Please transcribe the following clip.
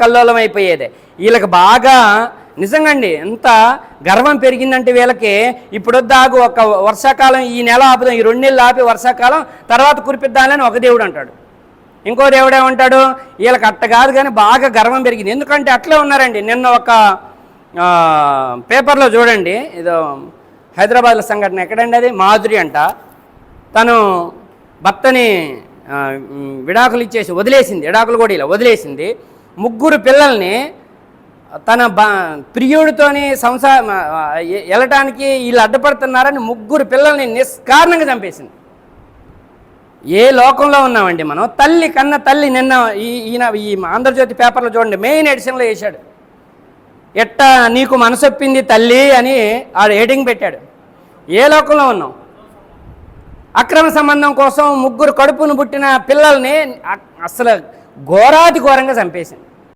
కల్లోలం అయిపోయేదే వీళ్ళకి బాగా నిజంగా అండి ఎంత గర్వం పెరిగిందంటే వీళ్ళకి ఇప్పుడు వద్దాగు ఒక వర్షాకాలం ఈ నెల ఆపుదాం ఈ రెండు నెలలు ఆపి వర్షాకాలం తర్వాత కురిపిద్దాలని ఒక దేవుడు అంటాడు. ఇంకో దేవుడు ఏమంటాడు? వీళ్ళకి అట్ట కాదు కానీ బాగా గర్వం పెరిగింది. ఎందుకంటే అట్లే ఉన్నారండి. నిన్న ఒక పేపర్లో చూడండి ఇదో హైదరాబాద్లో సంఘటన ఎక్కడండి అది? మాధురి అంట. తను భర్తని విడాకులు ఇచ్చేసి వదిలేసింది విడాకులు కూడా ఇలా వదిలేసింది. ముగ్గురు పిల్లల్ని తన బ ప్రియుడితోని సంసార వెళ్ళటానికి వీళ్ళు అడ్డపడుతున్నారని ముగ్గురు పిల్లల్ని నిష్కారణంగా చంపేసింది. ఏ లోకంలో ఉన్నామండి మనం? తల్లి కన్న తల్లి నిన్న ఈయన ఈ ఆంధ్రజ్యోతి పేపర్లో చూడండి మెయిన్ ఎడిషన్లో వేశాడు. ఎట్ట నీకు మనసొప్పింది తల్లి అని ఆడు హెడింగ్ పెట్టాడు. ఏ లోకంలో ఉన్నాం? అక్రమ సంబంధం కోసం ముగ్గురు కడుపును పుట్టిన పిల్లల్ని అస్సలు అసలు ఘోరాతి ఘోరంగా చంపేసింది.